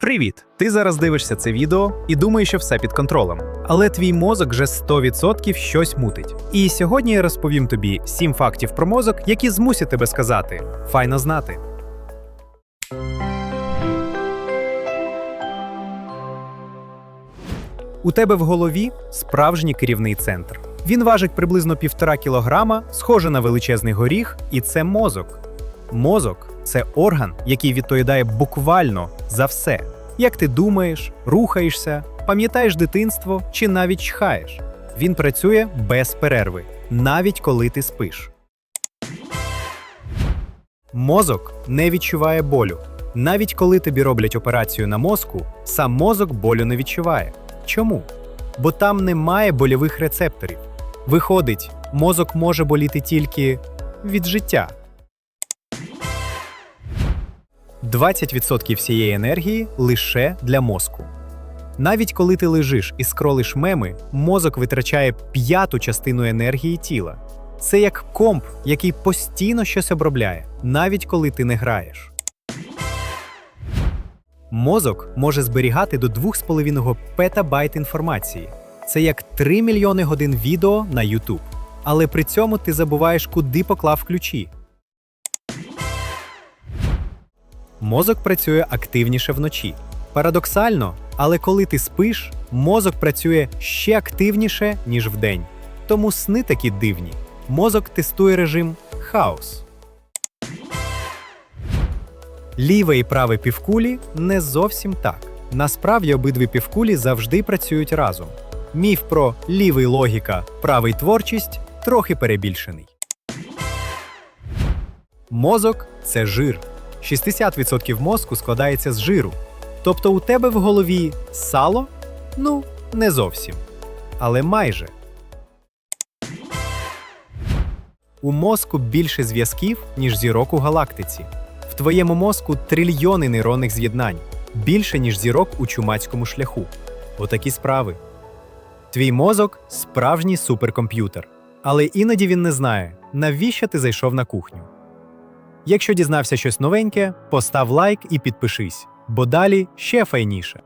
Привіт! Ти зараз дивишся це відео і думаєш, що все під контролем. Але твій мозок вже 100% щось мутить. І сьогодні я розповім тобі 7 фактів про мозок, які змусять тебе сказати файно знати. У тебе в голові справжній керівний центр. Він важить приблизно півтора кілограма, схоже на величезний горіх, і це мозок. Мозок це орган, який відповідає буквально за все. Як ти думаєш, рухаєшся, пам'ятаєш дитинство чи навіть чхаєш. Він працює без перерви, навіть коли ти спиш. Мозок не відчуває болю. Навіть коли тобі роблять операцію на мозку, сам мозок болю не відчуває. Чому? Бо там немає больових рецепторів. Виходить, мозок може боліти тільки від життя. 20% всієї енергії лише для мозку. Навіть коли ти лежиш і скролиш меми, мозок витрачає п'яту частину енергії тіла. Це як комп, який постійно щось обробляє, навіть коли ти не граєш. Мозок може зберігати до 2,5 петабайт інформації. Це як 3 мільйони годин відео на YouTube. Але при цьому ти забуваєш, куди поклав ключі. Мозок працює активніше вночі. Парадоксально, але коли ти спиш, мозок працює ще активніше, ніж вдень. Тому сни такі дивні. Мозок тестує режим хаос. Ліве і праве півкулі не зовсім так. Насправді обидві півкулі завжди працюють разом. Міф про лівий логіка, правий творчість трохи перебільшений. Мозок це жир. 60% мозку складається з жиру. Тобто у тебе в голові сало? Ну, не зовсім. Але майже. У мозку більше зв'язків, ніж зірок у галактиці. В твоєму мозку трильйони нейронних з'єднань, більше, ніж зірок у чумацькому шляху. Отакі справи. Твій мозок справжній суперкомп'ютер. Але іноді він не знає, навіщо ти зайшов на кухню. Якщо дізнався щось новеньке, постав лайк і підпишись, бо далі ще файніше.